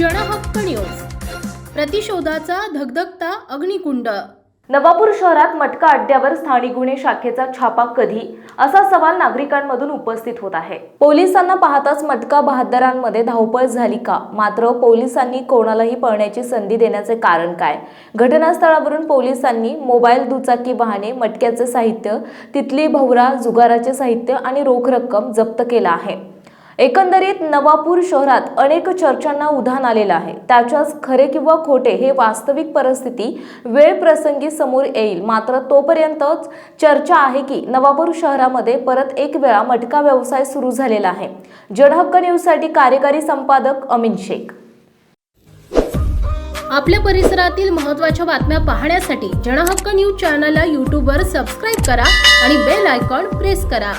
क्षणहक्क news. प्रतिशोधाचा धगधगता अग्निकुंड. Navapur शहरात मटका अड्ड्यावर स्थानिक गुन्हे शाखेचा छापा कधी? असा सवाल नागरिकांमधून उपस्थित होत आहे. पोलिसांना पाहताच मटका बहादरांमध्ये धावपळ झाली का? मात्र पोलिसांनी कोणालाही पळण्याची संधी देण्याचे कारण काय? घटनास्थळावरून पोलिसांनी मोबाईल दुचाकी वाहने मटक्याचे साहित्य तिथली भवरा जुगाराचे साहित्य आणि रोख रक्कम जप्त केला आहे. एकंदरीत नवापूर शहरात अनेक चर्चांना उधाण आलेलं आहे. त्याच्याच खरे किंवा खोटे हे वास्तविक परिस्थिती वेळ प्रसंगी समोर येईल. मात्र तोपर्यंतच चर्चा आहे की नवापूर शहरामध्ये परत एक वेळा मटका व्यवसाय सुरू झालेला आहे. जनहक्क न्यूजसाठी कार्यकारी संपादक अमिन शेख. आपल्या परिसरातील महत्त्वाच्या बातम्या पाहण्यासाठी जनहक्क न्यूज चॅनलला यूट्यूबवर सबस्क्राईब करा आणि बेल आयकॉन प्रेस करा.